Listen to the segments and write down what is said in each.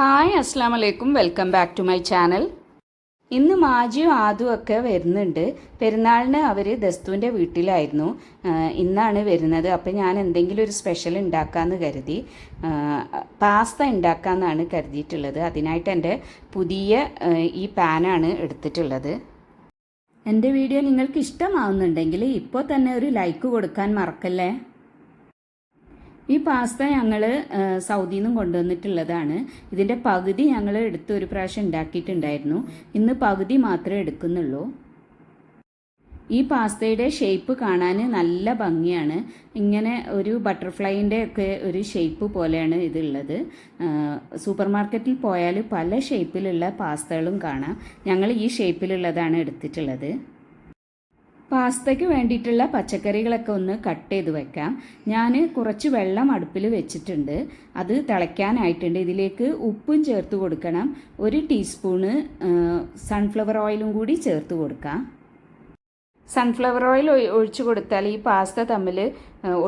Hi അസ്സാം വലൈക്കും welcome back to my channel. ഇന്ന് മാജിയും ആദും ഒക്കെ വരുന്നുണ്ട്. പെരുന്നാളിന് അവർ ദസ്തുവിന്റെ വീട്ടിലായിരുന്നു. ഇന്നാണ് വരുന്നത്. അപ്പോൾ ഞാൻ എന്തെങ്കിലും ഒരു സ്പെഷ്യൽ ഉണ്ടാക്കാമെന്ന് കരുതി. പാസ്ത ഉണ്ടാക്കാമെന്നാണ് കരുതിയിട്ടുള്ളത്. അതിനായിട്ട് എന്റെ പുതിയ ഈ പാനാണ് എടുത്തിട്ടുള്ളത്. എന്റെ വീഡിയോ നിങ്ങൾക്ക് ഇഷ്ടമാവുന്നുണ്ടെങ്കിൽ ഇപ്പോൾ തന്നെ ഒരു ലൈക്ക് കൊടുക്കാൻ മറക്കല്ലേ? ഈ പാസ്ത ഞങ്ങൾ സൗദിയിൽ നിന്നും കൊണ്ടുവന്നിട്ടുള്ളതാണ്. ഇതിന്റെ പകുതി ഞങ്ങൾ എടുത്ത് ഒരു പ്രാവശ്യം ഉണ്ടാക്കിയിട്ടുണ്ടായിരുന്നു. ഇന്ന് പകുതി മാത്രമേ എടുക്കുന്നുള്ളൂ. ഈ പാസ്തയുടെ ഷേപ്പ് കാണാൻ നല്ല ഭംഗിയാണ്. ഇങ്ങനെ ഒരു ബട്ടർഫ്ലൈന്റെ ഒക്കെ ഒരു ഷേപ്പ് പോലെയാണ് ഇതുള്ളത്. സൂപ്പർ മാർക്കറ്റിൽ പോയാൽ പല ഷേപ്പിലുള്ള പാസ്തകളും കാണാം. ഞങ്ങൾ ഈ ഷേപ്പിലുള്ളതാണ് എടുത്തിട്ടുള്ളത്. പാസ്തയ്ക്ക് വേണ്ടിയിട്ടുള്ള പച്ചക്കറികളൊക്കെ ഒന്ന് കട്ട് ചെയ്ത് വെക്കാം. ഞാൻ കുറച്ച് വെള്ളം അടുപ്പിൽ വെച്ചിട്ടുണ്ട്. അത് തിളയ്ക്കാനായിട്ടുണ്ട്. ഇതിലേക്ക് ഉപ്പും ചേർത്ത് കൊടുക്കണം. ഒരു ടീസ്പൂണ് സൺഫ്ലവർ ഓയിലും കൂടി ചേർത്ത് കൊടുക്കാം. സൺഫ്ലവർ ഓയിൽ ഒഴിച്ച് കൊടുത്താൽ ഈ പാസ്ത തമ്മിൽ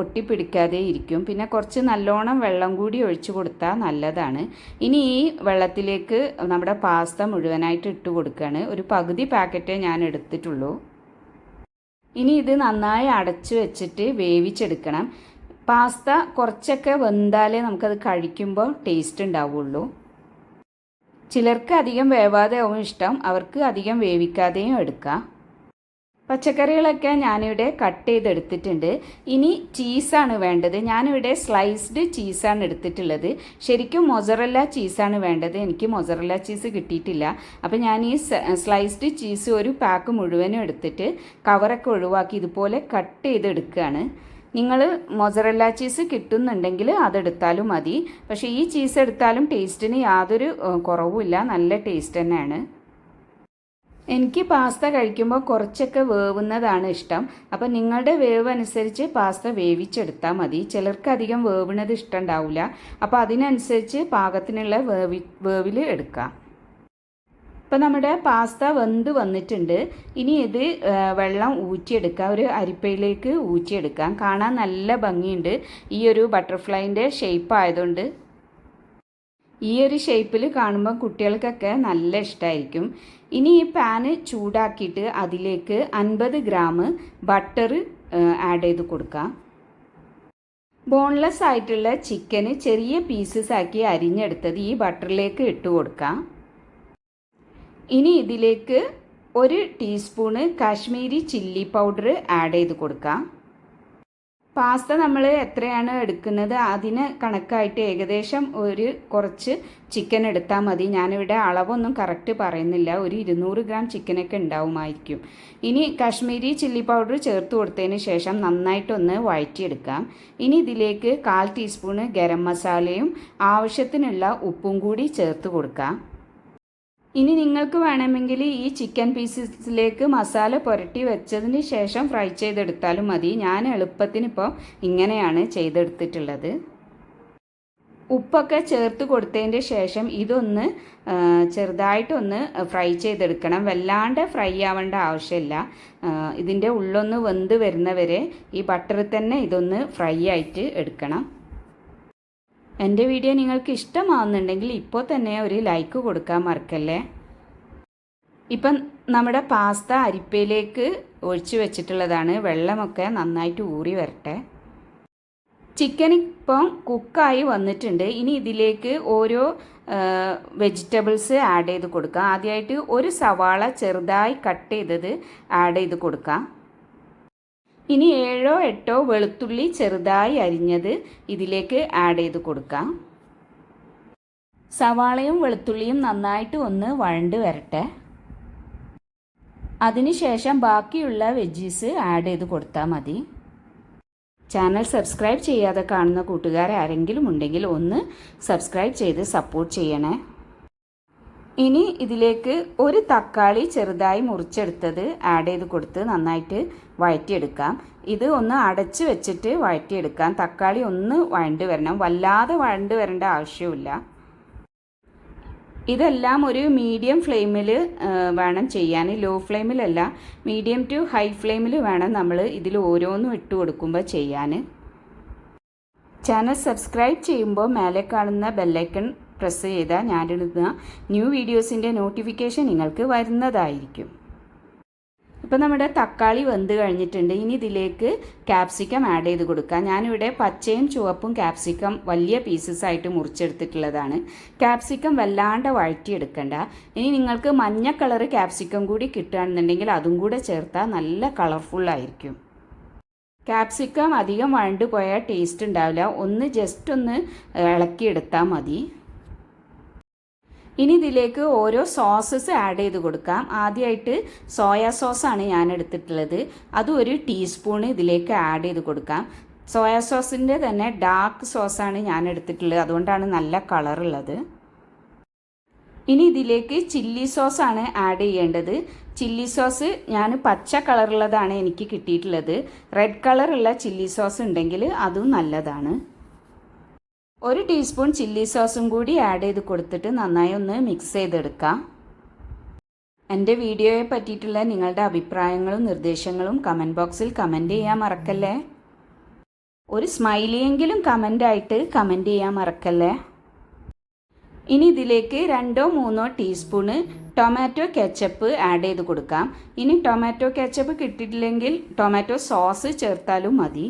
ഒട്ടിപ്പിടിക്കാതെ ഇരിക്കും. പിന്നെ കുറച്ച് നല്ലോണം വെള്ളം കൂടി ഒഴിച്ചു കൊടുത്താൽ നല്ലതാണ്. ഇനി ഈ വെള്ളത്തിലേക്ക് നമ്മുടെ പാസ്ത മുഴുവനായിട്ട് ഇട്ട് കൊടുക്കുകയാണ് ഒരു പകുതി പാക്കറ്റേ ഞാൻ എടുത്തിട്ടുള്ളൂ. ഇനി ഇത് നന്നായി അടച്ചു വെച്ചിട്ട് വേവിച്ചെടുക്കണം. പാസ്ത കുറച്ചൊക്കെ വെന്താലേ നമുക്കത് കഴിക്കുമ്പോൾ ടേസ്റ്റ് ഉണ്ടാവുള്ളൂ. ചിലർക്ക് അധികം വേവാതെ ആവും ഇഷ്ടം. അവർക്ക് അധികം വേവിക്കാതെയും എടുക്കാം. പച്ചക്കറികളൊക്കെ ഞാനിവിടെ കട്ട് ചെയ്തെടുത്തിട്ടുണ്ട്. ഇനി ചീസാണ് വേണ്ടത്. ഞാനിവിടെ സ്ലൈസ്ഡ് ചീസാണ് എടുത്തിട്ടുള്ളത്. ശരിക്കും മൊസറല്ല ചീസാണ് വേണ്ടത്. എനിക്ക് മൊസറല്ല ചീസ് കിട്ടിയിട്ടില്ല. അപ്പോൾ ഞാൻ ഈ സ്ലൈസ്ഡ് ചീസ് ഒരു പാക്ക് മുഴുവനും എടുത്തിട്ട് കവറൊക്കെ ഒഴിവാക്കി ഇതുപോലെ കട്ട് ചെയ്തെടുക്കുകയാണ്. നിങ്ങൾ മൊസറല്ല ചീസ് കിട്ടുന്നുണ്ടെങ്കിൽ അതെടുത്താലും മതി. പക്ഷേ ഈ ചീസ് എടുത്താലും ടേസ്റ്റിന് യാതൊരു കുറവുമില്ല. നല്ല ടേസ്റ്റ് തന്നെയാണ്. എനിക്ക് പാസ്ത കഴിക്കുമ്പോൾ കുറച്ചൊക്കെ വേവുന്നതാണ് ഇഷ്ടം. അപ്പം നിങ്ങളുടെ വേവ് അനുസരിച്ച് പാസ്ത വേവിച്ചെടുത്താൽ മതി. ചിലർക്ക് അധികം വേവുന്നത് ഇഷ്ടമുണ്ടാവില്ല അപ്പോൾ അതിനനുസരിച്ച് പാകത്തിനുള്ള വേവി വേവിൽ എടുക്കാം. ഇപ്പം നമ്മുടെ പാസ്ത വെന്ത് വന്നിട്ടുണ്ട്. ഇനി ഇത് വെള്ളം ഊറ്റിയെടുക്കാം. ഒരു അരിപ്പയിലേക്ക് ഊറ്റിയെടുക്കാം. കാണാൻ നല്ല ഭംഗിയുണ്ട്. ഈ ഒരു ബട്ടർഫ്ലൈന്റെ ഷേപ്പ് ആയതുകൊണ്ട്. ഈ ഒരു ഷേപ്പിൽ കാണുമ്പോൾ കുട്ടികൾക്കൊക്കെ നല്ല ഇഷ്ടമായിരിക്കും ഇനി ഈ പാന് ചൂടാക്കിയിട്ട് അതിലേക്ക് അൻപത് ഗ്രാം ബട്ടർ ആഡ് ചെയ്ത് കൊടുക്കാം. ബോൺലെസ് ആയിട്ടുള്ള ചിക്കന് ചെറിയ പീസസ് ആക്കി അരിഞ്ഞെടുത്തത് ഈ ബട്ടറിലേക്ക് ഇട്ട് കൊടുക്കാം. ഇനി ഇതിലേക്ക് ഒരു teaspoon Kashmiri chilli powder add ചെയ്ത് കൊടുക്കാം. പാസ്ത നമ്മൾ എത്രയാണ് എടുക്കുന്നത് അതിന് കണക്കായിട്ട് ഏകദേശം ഒരു കുറച്ച് ചിക്കൻ എടുത്താൽ മതി. ഞാനിവിടെ അളവൊന്നും കറക്റ്റ് പറയുന്നില്ല. ഒരു ഇരുന്നൂറ് ഗ്രാം ചിക്കനൊക്കെ ഉണ്ടാവുമായിരിക്കും. ഇനി കാശ്മീരി ചില്ലി പൗഡർ ചേർത്ത് കൊടുത്തതിന് ശേഷം നന്നായിട്ടൊന്ന് വഴറ്റിയെടുക്കാം. ഇനി ഇതിലേക്ക് കാൽ ടീസ്പൂണ് ഗരം മസാലയും ആവശ്യത്തിനുള്ള ഉപ്പും കൂടി ചേർത്ത് കൊടുക്കാം. ഇനി നിങ്ങൾക്ക് വേണമെങ്കിൽ ഈ ചിക്കൻ പീസസിലേക്ക് മസാല പുരട്ടി വെച്ചതിന് ശേഷം ഫ്രൈ ചെയ്തെടുത്താലും മതി. ഞാൻ എളുപ്പത്തിന് ഇപ്പോൾ ഇങ്ങനെയാണ് ചെയ്തെടുത്തിട്ടുള്ളത്. ഉപ്പൊക്കെ ചേർത്ത് കൊടുത്തതിന്റെ ശേഷം ഇതൊന്ന് ചെറുതായിട്ടൊന്ന് ഫ്രൈ ചെയ്തെടുക്കണം. വല്ലാണ്ട് ഫ്രൈ ആവേണ്ട ആവശ്യമില്ല. ഇതിന്റെ ഉള്ളൊന്ന് വെന്ത് വരുന്നവരെ ഈ ബട്ടറിൽ തന്നെ ഇതൊന്ന് ഫ്രൈ ആയിട്ട് എടുക്കണം. എന്റെ വീഡിയോ നിങ്ങൾക്ക് ഇഷ്ടമാവുന്നുണ്ടെങ്കിൽ ഇപ്പോൾ തന്നെ ഒരു ലൈക്ക് കൊടുക്കാൻ മറക്കല്ലേ? ഇപ്പം നമ്മുടെ പാസ്ത അരിപ്പയിലേക്ക് ഒഴിച്ചു വെച്ചിട്ടുള്ളതാണ്. വെള്ളമൊക്കെ നന്നായിട്ട് ഊറി വരട്ടെ. ചിക്കൻ ഇപ്പം കുക്കായി വന്നിട്ടുണ്ട്. ഇനി ഇതിലേക്ക് ഓരോ വെജിറ്റബിൾസ് ആഡ് ചെയ്ത് കൊടുക്കാം. ആദ്യമായിട്ട് ഒരു സവാള ചെറുതായി കട്ട് ചെയ്തത് ആഡ് ചെയ്ത് കൊടുക്കാം. ഇനി ഏഴോ എട്ടോ വെളുത്തുള്ളി ചെറുതായി അരിഞ്ഞത് ഇതിലേക്ക് ആഡ് ചെയ്ത് കൊടുക്കാം. സവാളയും വെളുത്തുള്ളിയും നന്നായിട്ട് ഒന്ന് വഴണ്ട് വരട്ടെ. അതിനുശേഷം ബാക്കിയുള്ള വെജീസ് ആഡ് ചെയ്ത് കൊടുത്താൽ മതി. ചാനൽ സബ്സ്ക്രൈബ് ചെയ്യാതെ കാണുന്ന കൂട്ടുകാർ ആരെങ്കിലും ഉണ്ടെങ്കിൽ ഒന്ന് സബ്സ്ക്രൈബ് ചെയ്ത് സപ്പോർട്ട് ചെയ്യണേ. ഇനി ഇതിലേക്ക് ഒരു തക്കാളി ചെറുതായി മുറിച്ചെടുത്തത് ആഡ് ചെയ്ത് കൊടുത്ത് നന്നായിട്ട് വഴറ്റിയെടുക്കാം. ഇത് ഒന്ന് അടച്ച് വെച്ചിട്ട് വഴറ്റിയെടുക്കാം. തക്കാളി ഒന്ന് വഴണ്ട് വരണം. വല്ലാതെ വഴണ്ട് വരേണ്ട ആവശ്യമില്ല ഇതെല്ലാം ഒരു മീഡിയം ഫ്ലെയിമിൽ വേണം ചെയ്യാൻ. ലോ ഫ്ലെയിമിലല്ല മീഡിയം ടു ഹൈ ഫ്ലെയിമിൽ വേണം നമ്മൾ ഇതിൽ ഓരോന്നും ഇട്ട് കൊടുക്കുമ്പോൾ ചെയ്യാൻ. ചാനൽ സബ്സ്ക്രൈബ് ചെയ്യുമ്പോൾ മേലെ കാണുന്ന ബെല്ലൈക്കൺ പ്രസ് ചെയ്താൽ ഞാനിടുന്ന ന്യൂ വീഡിയോസിന്റെ നോട്ടിഫിക്കേഷൻ നിങ്ങൾക്ക് വരുന്നതായിരിക്കും. ഇപ്പം നമ്മുടെ തക്കാളി വെന്ത് കഴിഞ്ഞിട്ടുണ്ട്. ഇനി ഇതിലേക്ക് ക്യാപ്സിക്കം ആഡ് ചെയ്ത് കൊടുക്കാം. ഞാനിവിടെ പച്ചയും ചുവപ്പും ക്യാപ്സിക്കം വലിയ പീസസ് ആയിട്ട് മുറിച്ചെടുത്തിട്ടുള്ളതാണ്. ക്യാപ്സിക്കം വല്ലാണ്ട് വഴറ്റിയെടുക്കണ്ട. ഇനി നിങ്ങൾക്ക് മഞ്ഞ കളർ ക്യാപ്സിക്കം കൂടി കിട്ടുകയാണെന്നുണ്ടെങ്കിൽ അതും കൂടെ ചേർത്താൽ നല്ല കളർഫുള്ളായിരിക്കും ക്യാപ്സിക്കം അധികം വഴണ്ടു പോയാൽ ടേസ്റ്റ് ഉണ്ടാവില്ല. ഒന്ന് ജസ്റ്റ് ഒന്ന് ഇളക്കിയെടുത്താൽ മതി. ഇനി ഇതിലേക്ക് ഓരോ സോസസ് ആഡ് ചെയ്ത് കൊടുക്കാം. ആദ്യമായിട്ട് സോയാ സോസാണ് ഞാൻ എടുത്തിട്ടുള്ളത്. അത് ഒരു ടീസ്പൂൺ ഇതിലേക്ക് ആഡ് ചെയ്ത് കൊടുക്കാം. സോയാ സോസിന്റെ തന്നെ ഡാർക്ക് സോസാണ് ഞാൻ എടുത്തിട്ടുള്ളത്. അതുകൊണ്ടാണ് നല്ല കളറുള്ളത് ഇനി ഇതിലേക്ക് ചില്ലി സോസാണ് ആഡ് ചെയ്യേണ്ടത്. ചില്ലി സോസ് ഞാൻ പച്ച കളറുള്ളതാണ് എനിക്ക് കിട്ടിയിട്ടുള്ളത്. റെഡ് കളറുള്ള ചില്ലി സോസ് ഉണ്ടെങ്കിൽ അതും നല്ലതാണ്. ഒരു ടീസ്പൂൺ ചില്ലി സോസും കൂടി ആഡ് ചെയ്ത് കൊടുത്തിട്ട് നന്നായി ഒന്ന് മിക്സ് ചെയ്തെടുക്കാം. എന്റെ വീഡിയോയെ പറ്റിയിട്ടുള്ള നിങ്ങളുടെ അഭിപ്രായങ്ങളും നിർദ്ദേശങ്ങളും കമന്റ് ബോക്സിൽ കമന്റ് ചെയ്യാൻ മറക്കല്ലേ? ഒരു സ്മൈലിയെങ്കിലും കമന്റായിട്ട് കമന്റ് ചെയ്യാൻ മറക്കല്ലേ? ഇനി ഇതിലേക്ക് രണ്ടോ മൂന്നോ ടീസ്പൂണ് ടൊമാറ്റോ കെച്ചപ്പ് ആഡ് ചെയ്ത് കൊടുക്കാം. ഇനി ടൊമാറ്റോ കെച്ചപ്പ് കിട്ടിയിട്ടില്ലെങ്കിൽ ടൊമാറ്റോ സോസ് ചേർത്താലും മതി.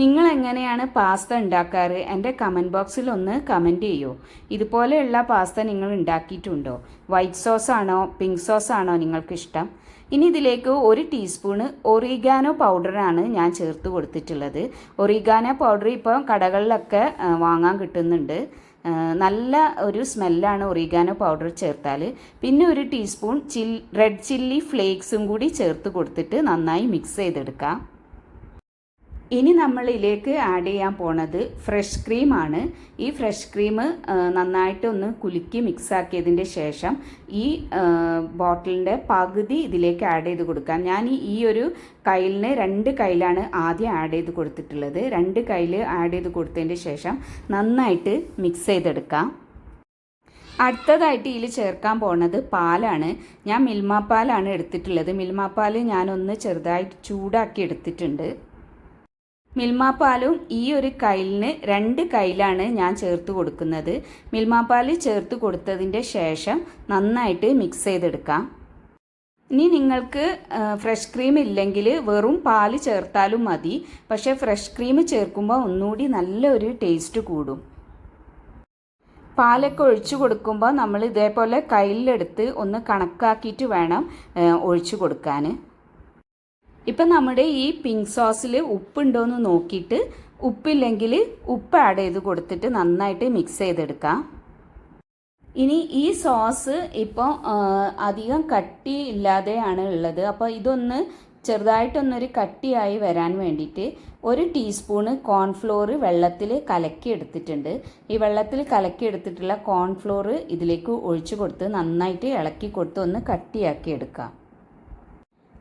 നിങ്ങൾ എങ്ങനെയാണ് പാസ്ത ഉണ്ടാക്കാറ്? എന്റെ കമന്റ് ബോക്സിൽ ഒന്ന് കമന്റ് ചെയ്യൂ. ഇതുപോലെയുള്ള പാസ്ത നിങ്ങൾ ഉണ്ടാക്കിയിട്ടുണ്ടോ? വൈറ്റ് സോസ് ആണോ? പിങ്ക് സോസ് ആണോ നിങ്ങൾക്കിഷ്ടം? ഇനി ഇതിലേക്ക് ഒരു ടീസ്പൂണ് ഒറിഗാനോ പൗഡറാണ് ഞാൻ ചേർത്ത് കൊടുത്തിട്ടുള്ളത്. ഒറിഗാനോ പൗഡർ ഇപ്പോൾ കടകളിലൊക്കെ വാങ്ങാൻ കിട്ടുന്നുണ്ട്. നല്ല ഒരു സ്മെല്ലാണ് ഒറിഗാനോ പൗഡർ ചേർത്താൽ. പിന്നെ ഒരു ടീസ്പൂൺ ചിൽ റെഡ് ചില്ലി ഫ്ലേക്സും കൂടി ചേർത്ത് കൊടുത്തിട്ട് നന്നായി മിക്സ് ചെയ്തെടുക്കാം. ഇനി നമ്മളിലേക്ക് ആഡ് ചെയ്യാൻ പോണത് ഫ്രഷ് ക്രീമാണ് ഈ ഫ്രഷ് ക്രീം നന്നായിട്ടൊന്ന് കുലുക്കി മിക്സ് ആക്കിയതിന്റെ ശേഷം ഈ ബോട്ടിലിന്റെ പകുതി ഇതിലേക്ക് ആഡ് ചെയ്ത് കൊടുക്കാം. ഞാൻ ഈ ഒരു കയ്യിലിന് രണ്ട് കയ്യിലാണ് ആദ്യം ആഡ് ചെയ്ത് കൊടുത്തിട്ടുള്ളത്. രണ്ട് കയ്യിൽ ആഡ് ചെയ്ത് കൊടുത്തതിന്റെ ശേഷം നന്നായിട്ട് മിക്സ് ചെയ്തെടുക്കാം. അടുത്തതായിട്ട് ഇതിൽ ചേർക്കാൻ പോണത് പാലാണ്. ഞാൻ മിൽമ പാലാണ് എടുത്തിട്ടുള്ളത്. മിൽമ പാൽ ഞാനൊന്ന് ചെറുതായിട്ട് ചൂടാക്കി എടുത്തിട്ടുണ്ട്. മിൽമ പാലും ഈ ഒരു കയ്യിലിന് രണ്ട് കൈലാണ് ഞാൻ ചേർത്ത് കൊടുക്കുന്നത്. മിൽമ പാൽ ചേർത്ത് കൊടുത്തതിന്റെ ശേഷം നന്നായിട്ട് മിക്സ് ചെയ്തെടുക്കാം. ഇനി നിങ്ങൾക്ക് ഫ്രഷ് ക്രീം ഇല്ലെങ്കിൽ വെറും പാൽ ചേർത്താലും മതി. പക്ഷേ ഫ്രഷ് ക്രീം ചേർക്കുമ്പോൾ ഒന്നുകൂടി നല്ലൊരു ടേസ്റ്റ് കൂടും. പാലൊക്കെ ഒഴിച്ചു കൊടുക്കുമ്പോൾ നമ്മൾ ഇതേപോലെ കയ്യിലെടുത്ത് ഒന്ന് കണക്കാക്കിയിട്ട് വേണം ഒഴിച്ചു കൊടുക്കാൻ. ഇപ്പം നമ്മുടെ ഈ പിങ്ക് സോസിൽ ഉപ്പുണ്ടോയെന്ന് നോക്കിയിട്ട് ഉപ്പില്ലെങ്കിൽ ഉപ്പ് ആഡ് ചെയ്ത് കൊടുത്തിട്ട് നന്നായിട്ട് മിക്സ് ചെയ്തെടുക്കാം. ഇനി ഈ സോസ് ഇപ്പോൾ അധികം കട്ടി ഇല്ലാതെയാണ് ഉള്ളത്. അപ്പോൾ ഇതൊന്ന് ചെറുതായിട്ടൊന്നൊരു കട്ടിയായി വരാൻ വേണ്ടിയിട്ട് ഒരു ടീസ്പൂണ് കോൺഫ്ലോർ വെള്ളത്തിൽ കലക്കി എടുത്തിട്ടുണ്ട്. ഈ വെള്ളത്തിൽ കലക്കി എടുത്തിട്ടുള്ള കോൺഫ്ലോർ ഇതിലേക്ക് ഒഴിച്ചു കൊടുത്ത് നന്നായിട്ട് ഇളക്കി കൊടുത്ത് ഒന്ന് കട്ടിയാക്കി എടുക്കാം.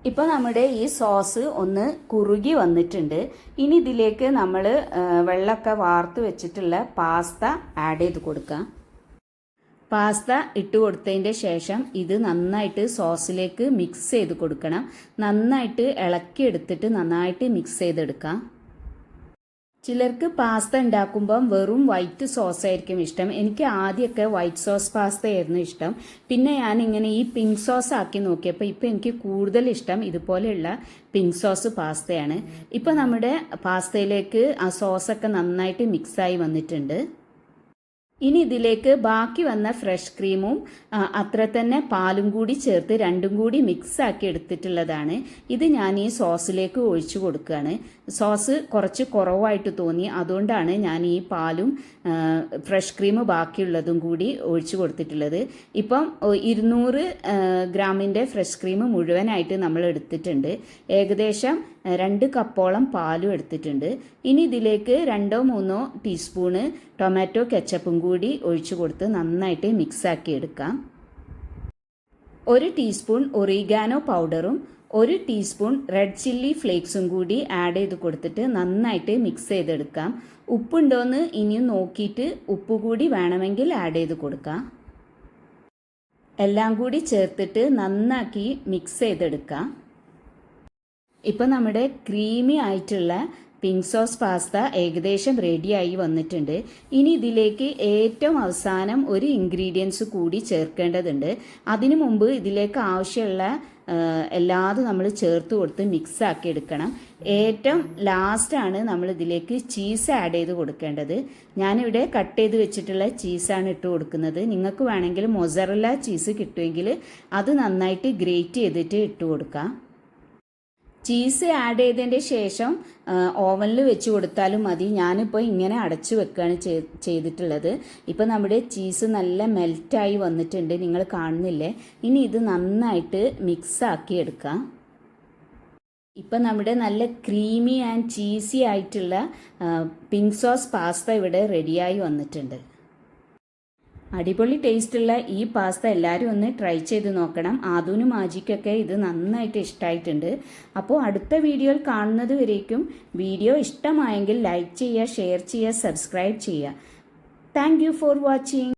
ഇപ്പോൾ നമ്മുടെ ഈ സോസ് ഒന്ന് കുറുകി വന്നിട്ടുണ്ട്. ഇനി ഇതിലേക്ക് നമ്മൾ വെള്ളമൊക്കെ വാർത്ത് വെച്ചിട്ടുള്ള പാസ്ത ആഡ് ചെയ്ത് കൊടുക്കാം. പാസ്ത ഇട്ട് കൊടുത്തതിന്റെ ശേഷം ഇത് നന്നായിട്ട് സോസിലേക്ക് മിക്സ് ചെയ്ത് കൊടുക്കണം. നന്നായിട്ട് ഇളക്കി എടുത്തിട്ട് നന്നായിട്ട് മിക്സ് ചെയ്തെടുക്കാം. ചിലർക്ക് പാസ്ത ഉണ്ടാക്കുമ്പം വെറും വൈറ്റ് സോസ് ആയിരിക്കും ഇഷ്ടം. എനിക്ക് ആദ്യമൊക്കെ വൈറ്റ് സോസ് പാസ്ത ആയിരുന്നു ഇഷ്ടം. പിന്നെ ഞാൻ ഇങ്ങനെ ഈ പിങ്ക് സോസ് ആക്കി നോക്കിയപ്പോൾ ഇപ്പം എനിക്ക് കൂടുതൽ ഇഷ്ടം ഇതുപോലെയുള്ള പിങ്ക് സോസ് പാസ്തയാണ് ഇപ്പം നമ്മുടെ പാസ്തയിലേക്ക് ആ സോസൊക്കെ നന്നായിട്ട് മിക്സായി വന്നിട്ടുണ്ട്. ഇനി ഇതിലേക്ക് ബാക്കി വന്ന ഫ്രഷ് ക്രീമും അത്ര തന്നെ പാലും കൂടി ചേർത്ത് രണ്ടും കൂടി മിക്സ് ആക്കി എടുത്തിട്ടുള്ളതാണ്. ഇത് ഞാൻ ഈ സോസിലേക്ക് ഒഴിച്ചു കൊടുക്കുകയാണ്. സോസ് കുറച്ച് കുറവായിട്ട് തോന്നി അതുകൊണ്ടാണ് ഞാൻ ഈ പാലും ഫ്രഷ് ക്രീം ബാക്കിയുള്ളതും കൂടി ഒഴിച്ചു കൊടുത്തിട്ടുള്ളത്. ഇപ്പം ഇരുന്നൂറ് ഗ്രാമിന്റെ ഫ്രഷ് ക്രീം മുഴുവനായിട്ട് നമ്മൾ എടുത്തിട്ടുണ്ട്. ഏകദേശം രണ്ട് കപ്പോളം പാലും എടുത്തിട്ടുണ്ട്. ഇനി ഇതിലേക്ക് രണ്ടോ മൂന്നോ ടീസ്പൂണ് ടൊമാറ്റോ കെച്ചപ്പും കൂടി ഒഴിച്ചു കൊടുത്ത് നന്നായിട്ട് മിക്സാക്കി എടുക്കാം. ഒരു ടീസ്പൂൺ ഒറിഗാനോ പൗഡറും ഒരു ടീസ്പൂൺ റെഡ് ചില്ലി ഫ്ലേക്സും കൂടി ആഡ് ചെയ്ത് കൊടുത്തിട്ട് നന്നായിട്ട് മിക്സ് ചെയ്തെടുക്കാം. ഉപ്പുണ്ടോയെന്ന് ഇനിയും നോക്കിയിട്ട് ഉപ്പ് കൂടി വേണമെങ്കിൽ ആഡ് ചെയ്ത് കൊടുക്കാം. എല്ലാം കൂടി ചേർത്തിട്ട് നന്നാക്കി മിക്സ് ചെയ്തെടുക്കാം. ഇപ്പം നമ്മുടെ ക്രീമി ആയിട്ടുള്ള പിങ്ക് സോസ് പാസ്ത ഏകദേശം റെഡിയായി വന്നിട്ടുണ്ട്. ഇനി ഇതിലേക്ക് ഏറ്റവും അവസാനം ഒരു ഇൻഗ്രീഡിയൻസ് കൂടി ചേർക്കേണ്ടതുണ്ട്. അതിനു മുമ്പ് ഇതിലേക്ക് ആവശ്യമുള്ള എല്ലാതും നമ്മൾ ചേർത്ത് കൊടുത്ത് മിക്സ് ആക്കി എടുക്കണം. ഏറ്റവും ലാസ്റ്റാണ് നമ്മൾ ഇതിലേക്ക് ചീസ് ആഡ് ചെയ്ത് കൊടുക്കേണ്ടത്. ഞാനിവിടെ കട്ട് ചെയ്ത് വെച്ചിട്ടുള്ള ചീസാണ് ഇട്ട് കൊടുക്കുന്നത്. നിങ്ങൾക്ക് വേണമെങ്കിൽ മൊസറല്ല ചീസ് കിട്ടുമെങ്കിൽ അത് നന്നായിട്ട് ഗ്രേറ്റ് ചെയ്തിട്ട് ഇട്ട് കൊടുക്കാം. ചീസ് ആഡ് ചെയ്തതിന്റെ ശേഷം ഓവനിൽ വെച്ച് കൊടുത്താലും മതി. ഞാനിപ്പോൾ ഇങ്ങനെ അടച്ചു വെക്കുകയാണ് ചെയ്തിട്ടുള്ളത്. ഇപ്പോൾ നമ്മുടെ ചീസ് നല്ല മെൽറ്റായി വന്നിട്ടുണ്ട്. നിങ്ങൾ കാണുന്നില്ലേ? ഇനി ഇത് നന്നായിട്ട് മിക്സ് ആക്കി എടുക്കാം. ഇപ്പം നമ്മുടെ നല്ല ക്രീമി ആൻഡ് ചീസി ആയിട്ടുള്ള പിങ്ക് സോസ് പാസ്ത ഇവിടെ റെഡിയായി വന്നിട്ടുണ്ട്. അടിപൊളി ടേസ്റ്റുള്ള ഈ പാസ്ത എല്ലാവരും ഒന്ന് ട്രൈ ചെയ്ത് നോക്കണം. ആദൂനും മാജിക്കൊക്കെ ഇത് നന്നായിട്ട് ഇഷ്ടമായിട്ടുണ്ട് അപ്പോൾ അടുത്ത വീഡിയോയിൽ കാണുന്നത് വരേക്കും. വീഡിയോ ഇഷ്ടമായെങ്കിൽ ലൈക്ക് ചെയ്യുക ഷെയർ ചെയ്യുക സബ്സ്ക്രൈബ് ചെയ്യുക. Thank for watching.